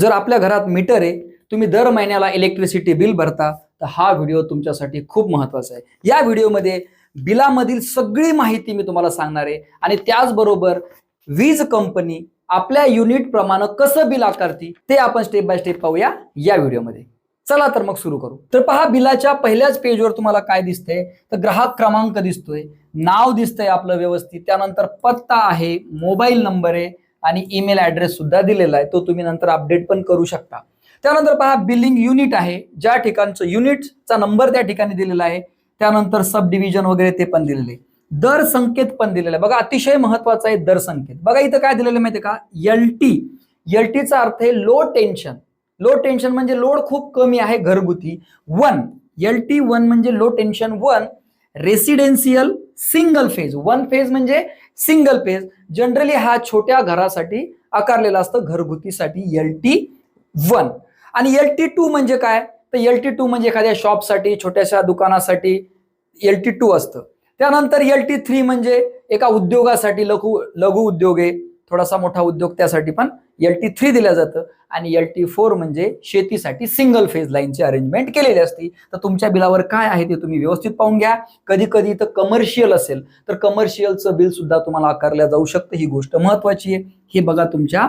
जर आपल्या घरात मीटर आहे तुम्ही दर महिन्याला इलेक्ट्रिसिटी बिल भरता तर हा व्हिडिओ तुमच्यासाठी खूप महत्त्वाचा आहे. या व्हिडिओमध्ये बिलामधील सगळी माहिती मी तुम्हाला सांगणार आहे. आणि त्याचबरोबर वीज कंपनी आपल्या युनिट प्रमाणे कसं बिल आकारती ते आपण स्टेप बाय स्टेप पाहूया या व्हिडिओमध्ये चला तर मग सुरू करू. तर पहा बिलाच्या पहिल्याच पेजवर तुम्हाला काय दिसतंय? तर ग्राहक क्रमांक दिसतोय नाव दिसतंय आपलं व्यवस्थित त्यानंतर पत्ता आहे मोबाईल नंबर आहे आणि ईमेल ऍड्रेस सुद्धा दिलेला आहे तो तुम्ही नंतर अपडेट पण करू शकता. त्यानंतर पहा बिलिंग युनिट आहे. ज्या ठिकाणचं युनिटचा नंबर त्या ठिकाणी दिलेला आहे त्यानंतर सब डिव्हिजन वगैरे ते पण दिलेले आहे. दर संकेत पण दिलेला आहे. बघा अतिशय महत्त्वाचा आहे दर संकेत. बघा इथं काय दिलेलं आहे माहितीये का? एल टी एल टीचा अर्थ आहे लो टेन्शन लो टेन्शन म्हणजे लोड खूप कमी आहे घरगुती. वन एल टी वन म्हणजे low tension one residential single phase one phase म्हणजे सिंगल पेज जनरली हा छोट्या घरासाठी आकारलेला असतं. घरगुतीसाठी एल टी वन आणि एल टी टू म्हणजे काय? तर एल टी टू म्हणजे एखाद्या शॉपसाठी छोट्याशा दुकानासाठी एल टी टू असतं. त्यानंतर एल टी थ्री म्हणजे एका उद्योगासाठी लघु लघु उद्योग. आहे थोडासा मोठा उद्योग त्यासाठी पण एल टी थ्री दिलं जातं. आणि एल टी फोर म्हणजे शेतीसाठी सिंगल फेज लाईनची अरेंजमेंट केलेली असते. तर तुमच्या बिलावर काय आहे ते तुम्ही व्यवस्थित पाहून घ्या. कधी कधी तर कमर्शियल असेल तर कमर्शियलचं बिल सुद्धा तुम्हाला आकारलं जाऊ शकतं. ही गोष्ट महत्वाची आहे. हे बघा तुमच्या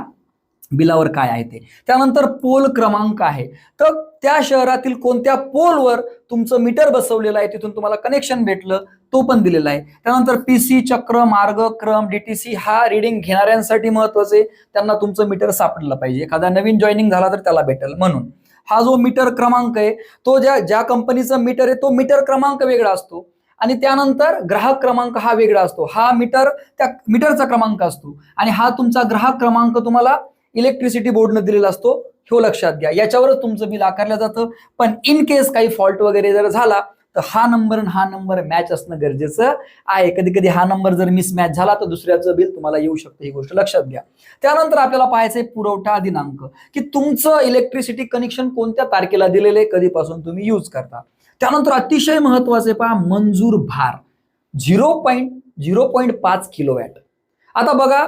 बिलावर काय आहे ते. त्यानंतर पोल क्रमांक आहे. तर त्या शहरातील कोणत्या पोलवर तुमचं मीटर बसवलेलं आहे तिथून तुम्हाला कनेक्शन भेटलं तो पण दिलेला आहे. त्यानंतर पीसी चक्र मार्ग क्रम डीटीसी हा रिडिंग घेणाऱ्यांसाठी महत्त्वाचे. त्यांना तुमचं मीटर सापडलं पाहिजे. एखादा नवीन जॉईनिंग झाला तर त्याला भेटेल म्हणून. हा जो मीटर क्रमांक आहे तो ज्या ज्या कंपनीचा मीटर आहे तो मीटर क्रमांक वेगळा असतो. आणि त्यानंतर ग्राहक क्रमांक हा वेगळा असतो. हा मीटर त्या मीटरचा क्रमांक असतो. आणि हा तुमचा ग्राहक क्रमांक तुम्हाला इलेक्ट्रिसिटी बोर्डनं दिलेला असतो हे लक्षात घ्या. याच्यावरच तुमचं बिल आकारलं जातं. पण इन केस काही फॉल्ट वगैरे जर झाला तर हा नंबर आणि हा नंबर मॅच असणं गरजेचं आहे. कधी कधी हा नंबर जर मिसमॅच झाला तर दुसऱ्याचं बिल तुम्हाला येऊ शकतं. ही गोष्ट लक्षात घ्या. त्यानंतर आपल्याला पाहायचंय पुरवठा दिनांक. की तुमचं इलेक्ट्रिसिटी कनेक्शन कोणत्या तारखेला दिलेलं आहे कधीपासून तुम्ही यूज करता. त्यानंतर अतिशय महत्त्वाचे पहा मंजूर भार. झिरो पॉईंट झिरो पॉईंट पाच किलो वॅट आता बघा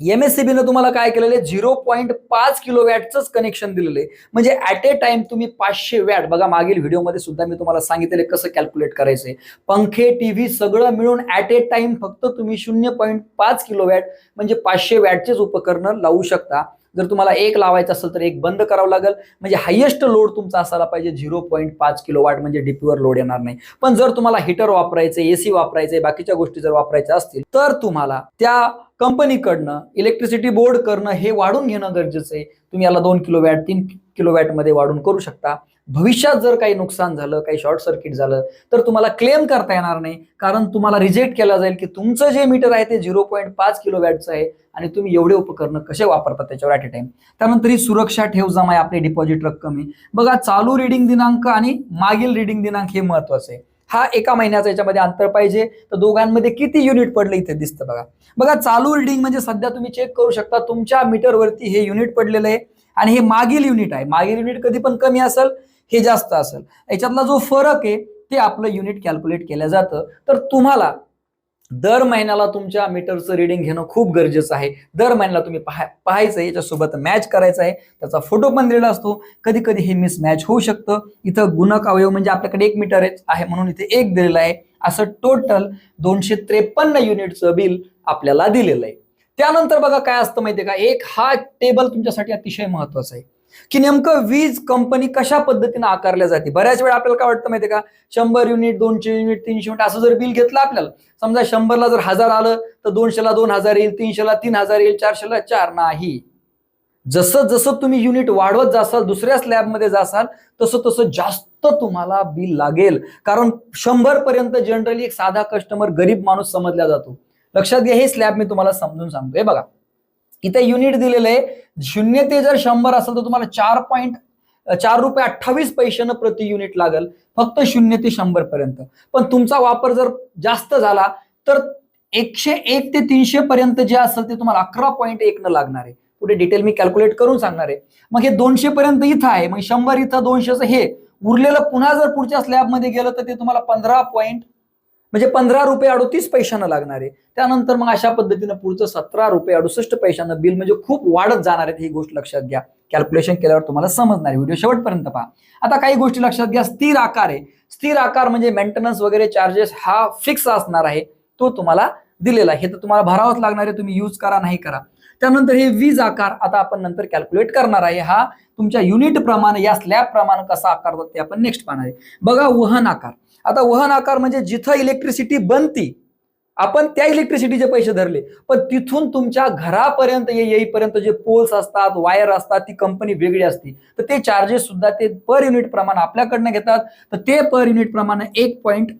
एम एस सीबीनं तुम्हाला काय केलेलं? आहे झिरो पॉईंट पाच किलो वॅटचंच कनेक्शन दिलेलं. आहे म्हणजे ॲट ए टाइम तुम्ही पाचशे वॅट बघा मागील व्हिडिओमध्ये सुद्धा मी तुम्हाला सांगितलेलं कसं कॅल्क्युलेट करायचंय पंखे टीव्ही सगळं मिळून ॲट ए टाइम फक्त तुम्ही शून्य पॉईंट पाच किलो वॅट म्हणजे पाचशे वॅटचेच उपकरणं लावू शकता. जर तुम्हाला एक लावायचं असेल तर एक बंद करावं लागेल. म्हणजे हायेस्ट लोड तुमचा असायला पाहिजे झिरो पॉईंट पाच किलो वॅट म्हणजे डीपीवर लोड येणार नाही. पण जर तुम्हाला हिटर वापरायचे एसी वापरायचे बाकीच्या गोष्टी जर वापरायच्या असतील तर तुम्हाला त्या कंपनीकडनं इलेक्ट्रिसिटी बोर्ड करणं हे वाढून घेणं गरजेचं आहे. तुम्ही याला दोन किलो वॅट तीन किलो वॅटमध्ये वाढून करू शकता. भविष्यात जर काही नुकसान झालं काही शॉर्ट सर्किट झालं तर तुम्हाला क्लेम करता येणार नाही. कारण तुम्हाला रिजेक्ट केला जाईल की तुमचं जे मीटर आहे ते झिरो पॉईंट पाच किलो वॅटचं आहे आणि तुम्ही एवढे उपकरणं कसे वापरता त्याच्यावर ॲट ए टाइम त्यानंतर ही सुरक्षा ठेव जमा आहे आपली डिपॉझिट रक्कम आहे. बघा चालू रिडिंग दिनांक आणि मागील रिडिंग दिनांक हे महत्वाचं आहे. हा एका महिन्याचा याच्यामध्ये अंतर पाहिजे. तर दोघांमध्ये किती युनिट पडलं इथे दिसतं बघा. बघा चालू रिडिंग म्हणजे सध्या तुम्ही चेक करू शकता तुमच्या मीटरवरती हे युनिट पडलेलं आहे. आणि हे मागील युनिट आहे. मागील युनिट कधी पण कमी असेल हे जास्त असेल. याच्यातला जो फरक आहे ते आपलं युनिट कॅल्क्युलेट केलं जातं. तर तुम्हाला दर महिन्याला तुमच्या मीटरचं रिडिंग घेणं खूप गरजेचं आहे. दर महिन्याला तुम्ही पाहा पाहायचं याच्यासोबत मॅच करायचा आहे. त्याचा फोटो पण दिलेला असतो. कधी कधी हे मिस मॅच होऊ शकतं. इथं गुणक अवयव म्हणजे आपल्याकडे एक मीटर आहे म्हणून इथे एक दिलेलं आहे. असं टोटल दोनशे त्रेपन्न युनिटचं बिल आपल्याला दिलेलं आहे. त्यानंतर बघा काय असतं माहितीये का? एक हा टेबल तुमच्यासाठी अतिशय महत्त्वाचा आहे. की नेमकं वीज कंपनी कशा पद्धतीने आकारल्या जाते? बऱ्याच वेळा आपल्याला काय वाटतं माहितीये का? शंभर युनिट दोनशे युनिट तीनशे युनिट असं जर बिल घेतलं आपल्याला समजा शंभरला जर हजार आलं तर दोनशेला दोन हजार येईल तीनशेला तीन हजार येईल चारशेला चार नाही. जसं जसं तुम्ही युनिट वाढवत जासाल दुसऱ्या स्लॅबमध्ये जासाल तसं तसं जास्त तुम्हाला बिल लागेल. कारण शंभर पर्यंत जनरली एक साधा कस्टमर गरीब माणूस समजला जातो. लक्षात घ्या हे स्लॅब मी तुम्हाला समजून सांगतो. हे बघा. इथे युनिट दिलेलं आहे. शून्य ते जर शंभर असेल तर तुम्हाला चार पॉईंट चार रुपये अठ्ठावीस पैशानं प्रति युनिट लागेल. फक्त शून्य ते शंभर पर्यंत. पण तुमचा वापर जर जास्त झाला तर एकशे एक ते तीनशे पर्यंत जे असेल ते तुम्हाला अकरा पॉईंट एक न लागणार आहे. पुढे डिटेल मी कॅल्क्युलेट करून सांगणार आहे. मग हे दोनशे पर्यंत इथं आहे. मग शंभर इथं दोनशेचं हे. उरलेलं पुन्हा जर पुढच्या स्लॅबमध्ये गेलं तर ते तुम्हाला पंधरा पॉईंट म्हणजे पंधरा रुपये अडोतीस पैशानं लागणार. आहे त्यानंतर मग अशा पद्धतीनं पुढचं सतरा रुपये अडुसष्ट पैशानं बिल म्हणजे खूप वाढत जाणार आहेत ही गोष्ट लक्षात घ्या. कॅल्क्युलेशन केल्यावर तुम्हाला समजणार आहे. व्हिडिओ शेवटपर्यंत पहा. आता काही गोष्टी लक्षात घ्या. स्थिर आकार आहे. स्थिर आकार म्हणजे मेंटेनन्स वगैरे चार्जेस हा फिक्स असणार आहे. तो तुम्हाला दिलेला आहे. हे तर तुम्हाला भरावंच लागणार आहे. तुम्ही यूज करा नाही करा. त्यानंतर हे वीज आकार आता आपण नंतर कॅल्क्युलेट करणार आहे. हा तुमच्या युनिट प्रमाणे या स्लॅब प्रमाणे कसा आकार ते आपण नेक्स्ट पाहणार आहे. बघा वहन आकार. आता वहन आकार म्हणजे जिथं इलेक्ट्रिसिटी बनती आपण त्या इलेक्ट्रिसिटीचे पैसे धरले. पण तिथून तुमच्या घरापर्यंत ये- येईपर्यंत जे पोल्स असतात वायर असतात ती कंपनी वेगळी असते. तर ते चार्जेस सुद्धा ते पर युनिट प्रमाण आपल्याकडनं घेतात. तर ते पर युनिट प्रमाण एक पॉईंट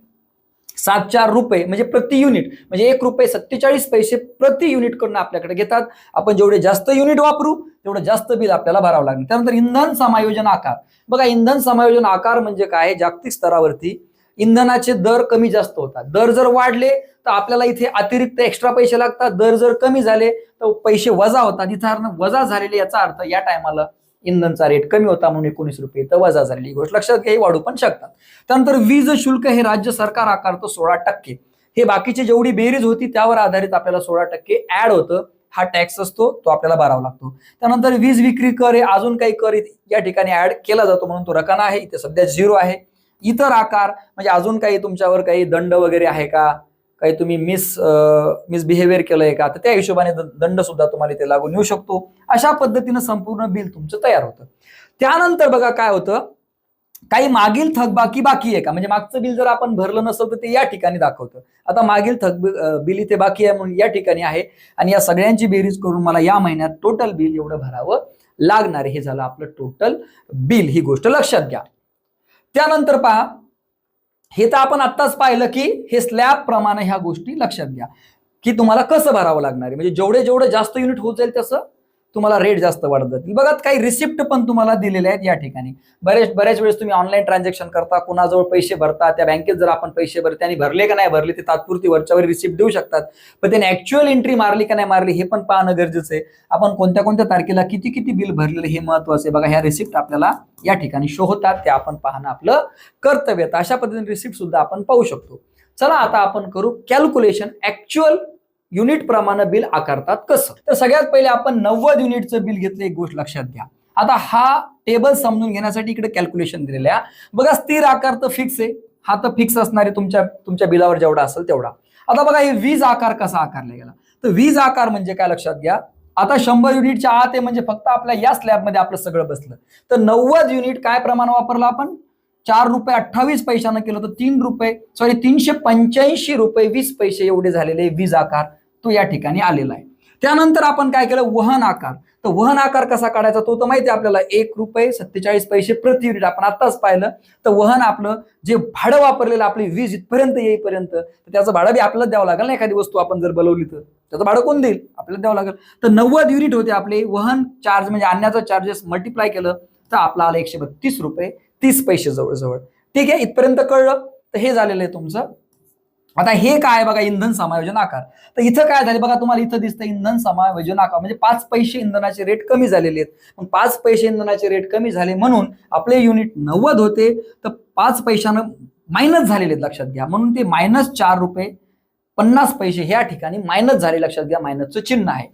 सात चार रुपये म्हणजे प्रति युनिट म्हणजे एक रुपये सत्तेचाळीस पैसे प्रति युनिटकडून आपल्याकडे घेतात. आपण जेवढे जास्त युनिट वापरू तेवढं जास्त बिल आपल्याला भरावं लागेल. त्यानंतर इंधन समायोजन आकार. बघा इंधन समायोजन आकार म्हणजे काय? जागतिक स्तरावरती इंधनाचे दर कमी जास्त होतात. दर जर वाढले तर आपल्याला इथे अतिरिक्त एक्स्ट्रा पैसे लागतात. दर जर कमी झाले तर पैसे वजा होतात. इथं अर्थ वजा झालेले याचा अर्थ या टायमाला इंधनचा रेट कमी होता म्हणून एकोणीस रुपये तर वजा झालेली गोष्ट लक्षात घ्या वाढू पण शकतात. त्यानंतर वीज शुल्क हे राज्य सरकार आकारतं सोळा टक्के. हे बाकीची जेवढी बेरीज होती त्यावर आधारित आपल्याला सोळा टक्के ऍड होतं. हा टॅक्स असतो तो आपल्याला भरावा लागतो. त्यानंतर वीज विक्री कर हे अजून काही कर या ठिकाणी ऍड केला जातो म्हणून तो रकाना आहे. इथे सध्या झिरो आहे. इतर आकार म्हणजे अजून काही तुमच्यावर काही दंड वगैरे आहे का? काही तुम्ही मिस मिसबिहेवियर केलंय का? तर त्या हिशोबाने दंड सुद्धा तुम्हाला इथे लागून येऊ शकतो. अशा पद्धतीनं संपूर्ण बिल तुमचं तयार होतं. त्यानंतर बघा काय होतं? काही मागील थकबाकी बाकी आहे का? म्हणजे मागचं बिल जर आपण भरलं नसेल तर ते या ठिकाणी दाखवतं. आता मागील थक बिल इथे बाकी आहे म्हणून या ठिकाणी आहे. आणि या सगळ्यांची बेरीज करून मला या महिन्यात टोटल बिल एवढं भरावं लागणार हे झालं आपलं टोटल बिल. ही गोष्ट लक्षात घ्या. त्यानंतर पहा हे तर आपण आत्ताच पाहिलं की हे स्लॅब प्रमाणे ह्या गोष्टी लक्षात घ्या. की तुम्हाला कसं भरावं लागणार आहे? म्हणजे जेवढे जेवढे जास्त युनिट होत जाईल तसं तुम्हाला रेट जास्त वाढत जातील. बघा काही रिसिप्ट पण तुम्हाला दिलेले आहेत या ठिकाणी. बरेच बऱ्याच वेळेस तुम्ही ऑनलाईन ट्रान्झॅक्शन करता कुणाजवळ पैसे भरता त्या बँकेत जर आपण पैसे भरले त्यांनी भरले का नाही भरले ते तात्पुरती वरच्यावर रिसिप्ट देऊ शकतात. पण त्यांनी ऍक्च्युअल एंट्री मारली का नाही मारली हे पण पाहणं गरजेचं आहे. आपण कोणत्या कोणत्या तारखेला किती किती बिल भरलेलं हे महत्वाचं आहे. बघा ह्या रिसिप्ट आपल्याला या ठिकाणी शो होतात. ते आपण पाहणं आपलं कर्तव्य आहे. अशा पद्धतीने रिसिप्ट सुद्धा आपण पाहू शकतो. चला आता आपण करू कॅल्क्युलेशन ऍक्च्युअल युनिट प्रमाणे बिल आकारतात कसं? तर सगळ्यात पहिले आपण नव्वद युनिटचं बिल घेतलं एक गोष्ट लक्षात घ्या. आता हा टेबल समजून घेण्यासाठी इकडे कॅल्क्युलेशन दिलेलं आहे बघा स्थिर आकार तर फिक्स आहे. हा तर फिक्स असणार आहे तुमच्या तुमच्या बिलावर जेवढा असेल तेवढा. आता बघा हे वीज आकार कसा आकारला गेला? तर वीज आकार म्हणजे काय लक्षात घ्या? आता शंभर युनिटच्या आत आहे म्हणजे फक्त आपल्या या स्लॅबमध्ये आपलं सगळं बसलं. तर नव्वद युनिट काय प्रमाण वापरलं आपण? चार रुपये अठ्ठावीस पैशानं केलं तर तीन रुपये सॉरी तीनशे पंच्याऐंशी रुपये वीस पैसे एवढे झालेले वीज आकार. तो या ठिकाणी आलेला आहे. त्यानंतर आपण काय केलं? वहन आकार. तर वहन आकार कसा काढायचा? तो तर माहिती आहे आपल्याला एक रुपये सत्तेचाळीस पैसे प्रति युनिट आपण आत्ताच पाहिलं. तर वहन आपलं जे भाडं वापरलेलं आपली वीज इथपर्यंत येईपर्यंत तर त्याचं भाडं बी आपल्याला द्यावं लागेल ना एखादी वस्तू आपण जर बनवली तर. त्याचं भाडं कोण देईल? आपल्याला द्यावं लागेल. तर नव्वद युनिट होते आपले वहन चार्ज म्हणजे आणण्याचा चार्जेस मल्टिप्लाय केलं तर आपला आला एकशे बत्तीस रुपये तीस पैसे जवळजवळ. ठीक आहे? इथपर्यंत कळलं? तर हे झालेलं आहे तुमचं आता हे काय बघा इंधन समायोजन आकार. तर इथं काय झाले बघा तुम्हाला इथं दिसतं इंधन समायोजन आकार. म्हणजे पाच पैसे इंधनाचे रेट कमी झालेले आहेत. मग पाच पैसे इंधनाचे रेट कमी झाले म्हणून आपले युनिट नव्वद होते. तर पाच पैशानं मायनस झालेले आहेत लक्षात घ्या. म्हणून ते मायनस चार रुपये पन्नास पैसे ह्या ठिकाणी मायनस झाले लक्षात घ्या मायनसचं चिन्ह आहे.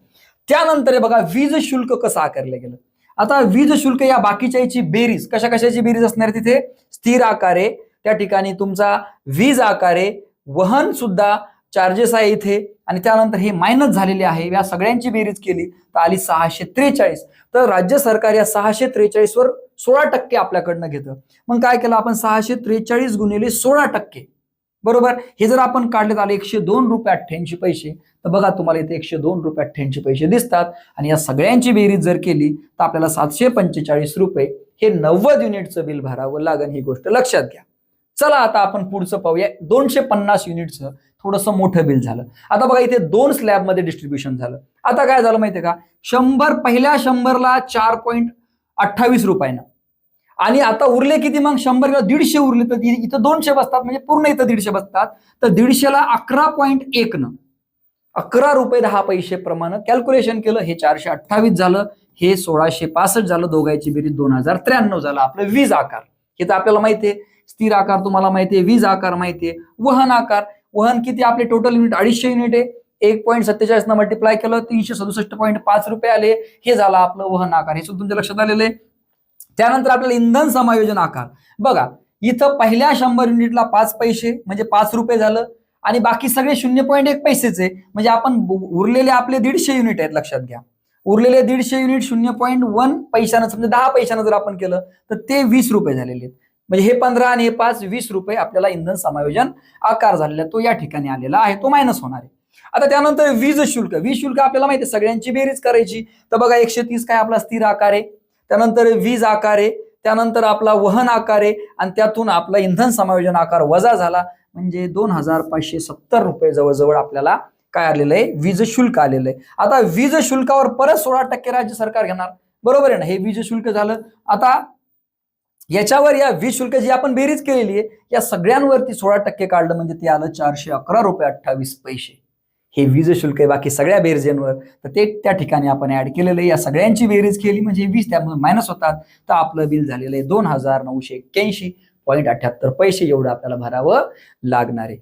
त्यानंतर बघा वीज शुल्क कसं आकारलं गेलं? आता वीज शुल्क या बाकीच्या बेरीज कशा कशाची बेरीज असणार तिथे? स्थिर आकारे. त्या ठिकाणी तुमचा वीज आकारे वहन सुद्धा चार्जेस आहे इथे. आणि त्यानंतर हे मायनस झालेले आहे. या सगळ्यांची बेरीज केली तर आली सहाशे त्रेचाळीस. तर राज्य सरकार या सहाशे त्रेचाळीसवर सोळा टक्के आपल्याकडनं घेतं. मग काय केलं आपण? सहाशे त्रेचाळीस गुणिले सोळा टक्के. बरोबर? हे जर आपण काढले आले एकशे दोन रुपये अठ्ठ्याऐंशी पैसे. तर बघा तुम्हाला इथे एकशे दोन रुपये अठ्ठ्याऐंशी पैसे दिसतात. आणि या सगळ्यांची बेरीज जर केली तर आपल्याला सातशे पंचेचाळीस रुपये हे नव्वद युनिटचं बिल भरावं लागेल ही गोष्ट लक्षात घ्या. चला आता आपण पुढचं पाहूया. दोनशे पन्नास युनिटचं थोडंसं मोठं बिल झालं. आता बघा इथे दोन स्लॅबमध्ये डिस्ट्रीब्युशन झालं. आता काय झालं माहितीये का? शंभर पहिल्या शंभरला चार पॉईंट अठ्ठावीस रुपयानं. आणि आता उरले किती मग? शंभर किंवा दीडशे उरले. तर इथं दोनशे बसतात म्हणजे पूर्ण इथं दीडशे बसतात. तर दीडशेला अकरा पॉईंट एक न अकरा रुपये दहा पैसे प्रमाणे कॅल्क्युलेशन केलं हे चारशे अठ्ठावीस झालं. हे सोळाशे पासष्ट झालं. दोघांची बेरीज दोन हजार त्र्याण्णव झालं. आपलं वीज आकार. हे तर आपल्याला माहितीये. स्थिर आकार तुम्हाला माहितीये वीज आकार माहितीये वहन आकार. वहन किती? आपले टोटल युनिट अडीचशे युनिट आहे. एक पॉईंट सत्तेचाळीस न मल्टिप्लाय केलं तीनशे सदुसष्ट पॉईंट पाच रुपये आले. हे झालं आपलं वहन आकार. हे सुद्धा तुमच्या लक्षात आलेलं आहे. त्यानंतर आपल्याला इंधन समायोजन आकार. बघा इथं पहिल्या शंभर युनिटला पाच पैसे म्हणजे पाच रुपये झालं. आणि बाकी सगळे शून्य पॉईंट एक पैसेचे म्हणजे आपण उरलेले आपले दीडशे युनिट आहेत लक्षात घ्या. उरलेले दीडशे युनिट शून्य पॉईंट वन पैशानं म्हणजे दहा पैशानं जर आपण केलं तर ते वीस रुपये झालेले आहेत. म्हणजे हे पंधरा आणि हे पाच वीस रुपये आपल्याला इंधन समायोजन आकार झालेला आहे. तो या ठिकाणी आलेला आहे. तो मायनस होणार आहे. आता त्यानंतर वीज शुल्क. वीज शुल्क आपल्याला माहिती आहे सगळ्यांची बेरीज करायची. तर बघा एकशे तीस काय आपला स्थिर आकार आहे. त्यानंतर वीज आकार आहे. त्यानंतर आपला वहन आकार आहे. आणि त्यातून आपला इंधन समायोजन आकार वजा झाला. म्हणजे दोन हजार पाचशे सत्तर रुपये जवळजवळ आपल्याला काय आलेलं आहे? वीज शुल्क आलेलं आहे. आता वीज शुल्कावर परत सोळा टक्के राज्य सरकार घेणार. बरोबर आहे ना? हे वीज शुल्क झालं. आता याच्यावर या वीज शुल्क जी आपण बेरीज केलेली आहे या सगळ्यांवरती सोळा टक्के काढलं म्हणजे ते आलं चारशे अकरा रुपये अठ्ठावीस पैसे. हे वीज शुल्क आहे बाकी सगळ्या बेरजेंवर. तर ते त्या ठिकाणी आपण ऍड केलेलं आहे. या सगळ्यांची बेरीज केली म्हणजे वीज त्यामुळे मायनस होतात. तर आपलं बिल झालेलं आहे दोन हजार नऊशे एक्क्याऐंशी पॉईंट अठ्याहत्तर पैसे एवढं आपल्याला भरावं लागणार आहे.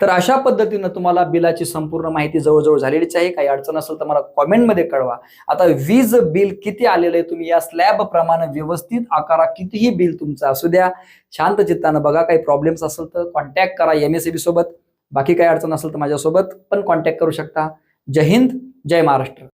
तर अशा पद्धतीनं तुम्हाला बिलाची संपूर्ण माहिती जवळजवळ झालेलीच आहे. काही अडचण असेल तर मला कॉमेंटमध्ये कळवा. आता वीज बिल किती आलेलं आहे तुम्ही या स्लॅब प्रमाणे व्यवस्थित आकारा. कितीही बिल तुमचं असू द्या. शांत चित्तानं बघा. काही प्रॉब्लेम्स असेल तर कॉन्टॅक्ट करा एम एस सोबत. बाकी काही अडचण असेल तर माझ्यासोबत पण कॉन्टॅक्ट करू शकता. जय हिंद जय महाराष्ट्र.